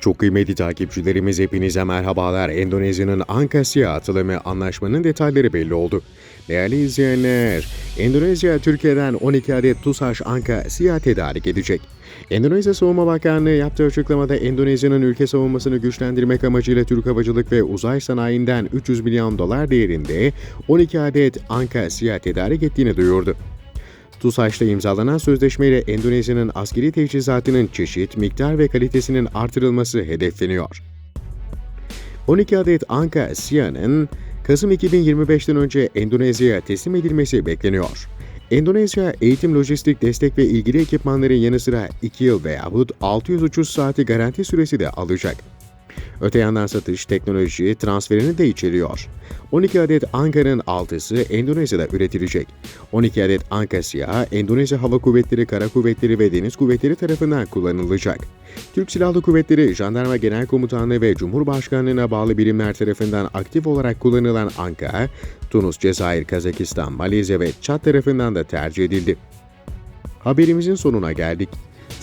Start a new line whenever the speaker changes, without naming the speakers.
Çok kıymetli takipçilerimiz hepinize merhabalar. Endonezya'nın Ankasya atılımı anlaşmanın detayları belli oldu. Değerli izleyenler, Endonezya Türkiye'den 12 adet TUSAŞ Anka siyah tedarik edecek. Endonezya Savunma Bakanlığı yaptığı açıklamada Endonezya'nın ülke savunmasını güçlendirmek amacıyla Türk Havacılık ve Uzay Sanayi'nden 300 milyon dolar değerinde 12 adet Anka siyah tedarik ettiğini duyurdu. TUSAŞ'ta imzalanan sözleşmeyle Endonezya'nın askeri teçhizatının çeşit, miktar ve kalitesinin artırılması hedefleniyor. 12 adet Anka SİHA'nın Kasım 2025'ten önce Endonezya'ya teslim edilmesi bekleniyor. Endonezya, eğitim, lojistik, destek ve ilgili ekipmanların yanı sıra 2 yıl veyahut 600 uçuş saati garanti süresi de alacak. Öte yandan satış, teknoloji transferini de içeriyor. 12 adet Anka'nın 6'sı Endonezya'da üretilecek. 12 adet Anka siyahı Endonezya Hava Kuvvetleri, Kara Kuvvetleri ve Deniz Kuvvetleri tarafından kullanılacak. Türk Silahlı Kuvvetleri, Jandarma Genel Komutanlığı ve Cumhurbaşkanlığına bağlı birimler tarafından aktif olarak kullanılan Anka, Tunus, Cezayir, Kazakistan, Malezya ve Çat tarafından da tercih edildi. Haberimizin sonuna geldik.